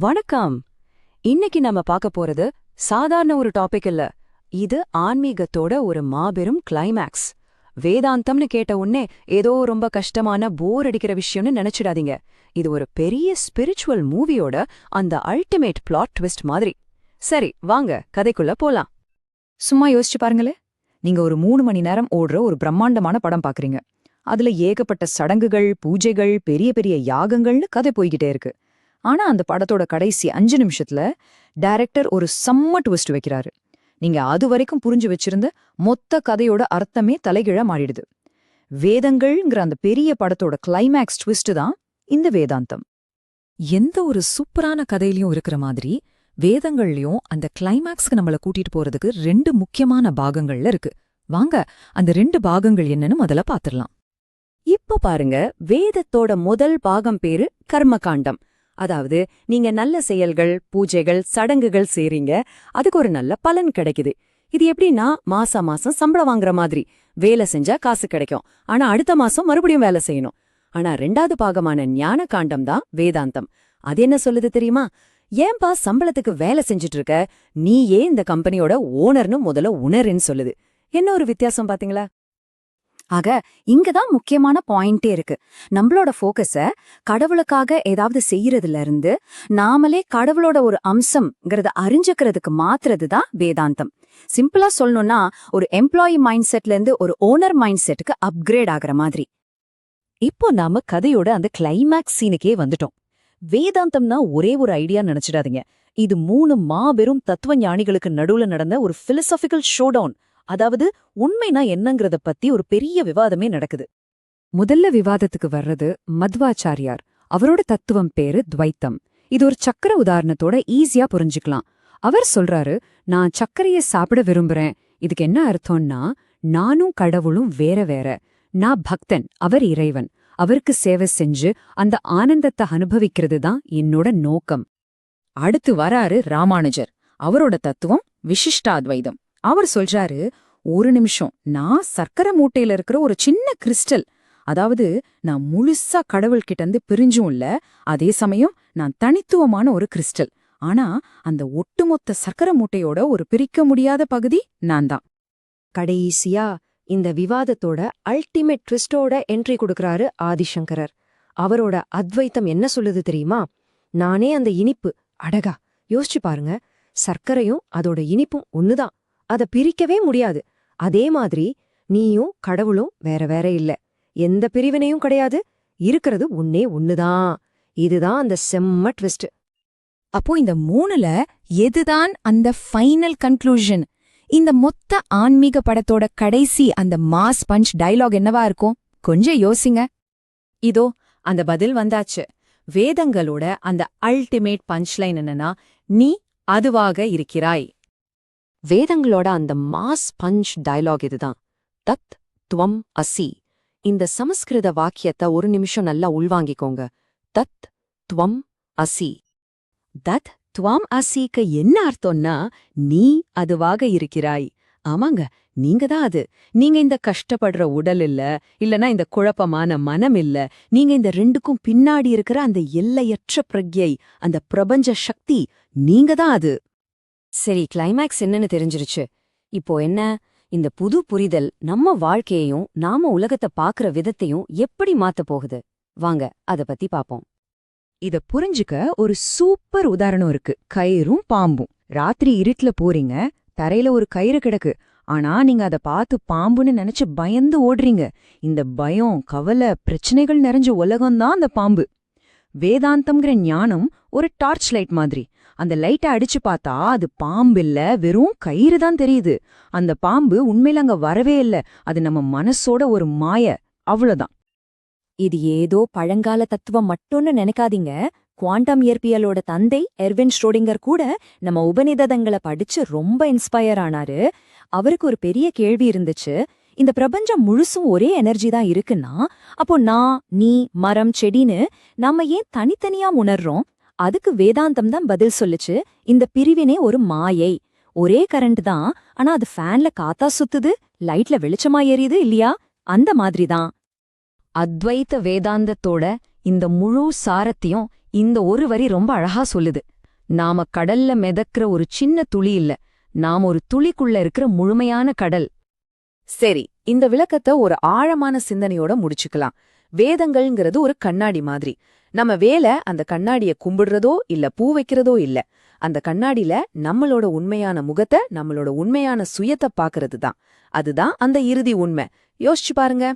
வணக்கம். இன்னைக்கு நம்ம பார்க்க போறது சாதாரண ஒரு டாபிக் இல்ல. இது ஆன்மீகத்தோட ஒரு மாபெரும் கிளைமேக்ஸ் வேதாந்தம்னு கேட்ட உடனே ஏதோ ரொம்ப கஷ்டமான போர் அடிக்கிற விஷயம்னு நினைச்சிடாதீங்க. இது ஒரு பெரிய ஸ்பிரிச்சுவல் மூவியோட அந்த அல்டிமேட் பிளாட் ட்விஸ்ட் மாதிரி. சரி வாங்க கதைக்குள்ள போலாம். சும்மா யோசிச்சு பாருங்களே. நீங்க ஒரு மூணு மணி நேரம் ஓடுற ஒரு பிரம்மாண்டமான படம் பாக்குறீங்க. அதுல ஏகப்பட்ட சடங்குகள் பூஜைகள் பெரிய பெரிய யாகங்கள்னு கதை போய்கிட்டே இருக்கு. ஆனா அந்த படத்தோட கடைசி அஞ்சு நிமிஷத்துல டைரக்டர் ஒரு செம்ம ட்விஸ்ட் வைக்கிறாரு. நீங்க அது வரைக்கும் புரிஞ்சு வச்சிருந்த மொத்த கதையோட அர்த்தமே தலைகிழ மாறிடுது. வேதங்கள்ங்கிற அந்த பெரிய படத்தோட கிளைமேக்ஸ் ட்விஸ்ட் தான் இந்த வேதாந்தம். எந்த ஒரு சூப்பரான கதையிலயும் இருக்கிற மாதிரி வேதங்கள்லயும் அந்த கிளைமேக்ஸ்க்கு நம்மள கூட்டிட்டு போறதுக்கு ரெண்டு முக்கியமான பாகங்கள்ல இருக்கு. வாங்க அந்த ரெண்டு பாகங்கள் என்னன்னு முதல்ல பாத்திரலாம் இப்ப பாருங்க வேதத்தோட முதல் பாகம் பேரு கர்மகாண்டம். அதாவது நீங்க நல்ல செயல்கள் பூஜைகள் சடங்குகள் செய்றீங்க. அதுக்கு ஒரு நல்ல பலன் கிடைக்குது. இது எப்படின்னா மாசா மாசம் சம்பளம் வாங்குற மாதிரி. வேலை செஞ்சா காசு கிடைக்கும். ஆனா அடுத்த மாசம் மறுபடியும் வேலை செய்யணும். ஆனா ரெண்டாவது பாகமான ஞான காண்டம் தான் வேதாந்தம். அது என்ன சொல்லுது தெரியுமா? ஏன்பா சம்பளத்துக்கு வேலை செஞ்சுட்டு இருக்க? நீயே இந்த கம்பெனியோட ஓனர்னு முதல்ல உணருன்னு சொல்லுது. என்ன ஒரு வித்தியாசம் பாத்தீங்களா? ஆக இங்கதான் முக்கியமான பாயிண்டே இருக்கு. நம்மளோட ஃபோக்கஸ கடவுளுக்காக ஏதாவது செய்யறதுல இருந்து நாமளே கடவுளோட ஒரு அம்சம்ங்கிறத அறிஞ்சுக்கிறதுக்கு மாத்துறது தான் வேதாந்தம். சிம்பிளா சொல்லணும்னா ஒரு எம்ப்ளாயி மைண்ட் செட்ல இருந்து ஒரு ஓனர் மைண்ட் செட்டுக்கு அப்கிரேட் ஆகுற மாதிரி. இப்போ நாம கதையோட அந்த கிளைமேக்ஸ் சீனுக்கே வந்துட்டோம். வேதாந்தம்னா ஒரே ஒரு ஐடியா நினைச்சிடாதீங்க. இது மூணு மாபெரும் தத்துவ ஞானிகளுக்கு நடுவுல நடந்த ஒரு பிலசாபிக்கல் ஷோடவுன் அதாவது உண்மைனா என்னங்கறத பத்தி ஒரு பெரிய விவாதமே நடக்குது. முதல்ல விவாதத்துக்கு வர்றது மத்வாச்சாரியார். அவரோட தத்துவம் பேரு துவைத்தம். இது ஒரு சக்கர உதாரணத்தோட ஈஸியா புரிஞ்சுக்கலாம். அவர் சொல்றாரு நான் சக்கரைய சாப்பிட விரும்புறேன். இதுக்கு என்ன அர்த்தம்னா நானும் கடவுளும் வேற வேற. நான் பக்தன் அவர் இறைவன். அவருக்கு சேவை செஞ்சு அந்த ஆனந்தத்தை அனுபவிக்கிறது தான் என்னோட நோக்கம். அடுத்து வராரு ராமானுஜர். அவரோட தத்துவம் விசிஷ்டாத்வைதம். அவர் சொல்றாரு ஒரு நிமிஷம். நான் சர்க்கரை மூட்டையில இருக்கிற ஒரு சின்ன கிறிஸ்டல். அதாவது நான் முழுசா கடவுள்கிட்ட இருந்து பிரிஞ்சும் இல்ல. அதே சமயம் நான் தனித்துவமான ஒரு கிறிஸ்டல். ஆனா அந்த ஒட்டுமொத்த சர்க்கரை மூட்டையோட ஒரு பிரிக்க முடியாத பகுதி நான் தான். கடைசியா இந்த விவாதத்தோட அல்டிமேட் ட்விஸ்டோட என்ட்ரி கொடுக்கறாரு ஆதிசங்கரர். அவரோட அத்வைத்தம் என்ன சொல்லுது தெரியுமா? நானே அந்த இனிப்பு அடகா யோசிச்சு பாருங்க. சர்க்கரையும் அதோட இனிப்பும் ஒண்ணுதான். அத பிரிக்கவே முடியாது. அதே மாதிரி நீயும் கடவுளும் வேற வேற இல்ல. எந்த பிரிவினையும் கிடையாது. இருக்கிறது ஒன்னே ஒண்ணுதான். இதுதான் அந்த செம்ம ட்விஸ்ட் அப்போ இந்த மூணுல எதுதான் அந்த ஃபைனல் கன்க்ளூஷன் இந்த மொத்த ஆன்மீக படத்தோட கடைசி அந்த மாஸ் பஞ்ச் டைலாக் என்னவா இருக்கும்? கொஞ்சம் யோசிங்க. இதோ அந்த பதில் வந்தாச்சு. வேதங்களோட அந்த அல்டிமேட் பஞ்ச்லைன் என்னன்னா நீ அதுவாக இருக்கிறாய். வேதங்களோட அந்த மாஸ் பஞ்ச் டயலாக் இதுதான். தத் துவம் அசி. இந்த சமஸ்கிருத வாக்கியத்தை ஒரு நிமிஷம் நல்லா உள்வாங்கிக்கோங்க. தத் துவம் அசி. தத் துவம் அசிக்கு என்ன அர்த்தம்னா நீ அதுவாக இருக்கிறாய். ஆமாங்க நீங்க தான் அது. நீங்க இந்த கஷ்டப்படுற உடல் இல்ல இல்லனா இந்த குழப்பமான மனம் இல்ல நீங்க இந்த ரெண்டுக்கும் பின்னாடி இருக்கிற அந்த எல்லையற்ற பிரக்யை அந்த பிரபஞ்ச சக்தி நீங்க தான் அது. சரி கிளைமேக்ஸ் என்னன்னு தெரிஞ்சிருச்சு. இப்போ என்ன? இந்த புது புரிதல் நம்ம வாழ்க்கையையும் நாம உலகத்தை பாக்குற விதத்தையும் எப்படி மாத்தப் போகுது? வாங்க அத பத்தி பாப்போம். இத புரிஞ்சுக்க ஒரு சூப்பர் உதாரணம் இருக்கு. கயிறும் பாம்பும். ராத்திரி இருட்டுல போறீங்க தரையில ஒரு கயிறு கிடக்கு. ஆனா நீங்க அத பார்த்து பாம்புன்னு நினைச்சு பயந்து ஓடுறீங்க. இந்த பயம் கவலை பிரச்சனைகள் நிறைஞ்ச உலகம்தான் அந்த பாம்பு. வேதாந்தம்ங்கிற ஞானம் ஒரு டார்ச் லைட் மாதிரி. அந்த லைட்டை அடிச்சு பார்த்தா அது பாம்பு இல்ல வெறும் கயிறு தான் தெரியுது. அந்த பாம்பு உண்மையில அங்க வரவே இல்ல. அது நம்ம மனசோட ஒரு மாய. அவ்வளோதான் இது ஏதோ பழங்கால தத்துவம் மட்டும்னு நினைக்காதீங்க. குவாண்டம் இயற்பியலோட தந்தை எர்வின் ஸ்ரோடிங்கர் கூட நம்ம உபநிதங்களை படிச்சு ரொம்ப இன்ஸ்பயர் ஆனாரு. அவருக்கு ஒரு பெரிய கேள்வி இருந்துச்சு. இந்த பிரபஞ்சம் முழுசும் ஒரே எனர்ஜி தான் இருக்குன்னா அப்போ நான் நீ மரம் செடின்னு நம்ம ஏன் தனித்தனியா உணர்றோம்? அதுக்கு வேதாந்தம் தான் பதில் சொல்லுச்சு. இந்த பிரிவினே ஒரு மாயை. ஒரே கரண்ட் தான். ஆனா அது ஃபேன்ல காத்தா சுத்துது லைட்ல வெளிச்சமா எரியுது இல்லையா? அந்த மாதிரி தான். அத்வைத்த வேதாந்தத்தோட இந்த முழு சாரத்தையும் இந்த ஒரு வரி ரொம்ப அழகா சொல்லுது. நாம கடல்ல மிதக்கிற ஒரு சின்ன துளி இல்ல. நாம ஒரு துளிக்குள்ள இருக்கிற முழுமையான கடல். சரி இந்த விளக்கத்தை ஒரு ஆழமான சிந்தனையோட முடிச்சுக்கலாம். வேதங்கள்ங்கிறது ஒரு கண்ணாடி மாதிரி. நம்ம வேலை அந்த கண்ணாடிய கும்பிடுறதோ இல்ல பூ வைக்கிறதோ இல்ல. அந்த கண்ணாடில நம்மளோட உண்மையான முகத்தை நம்மளோட உண்மையான சுயத்தை பாக்குறது தான். அதுதான் அந்த இறுதி உண்மை. யோசிச்சு பாருங்க.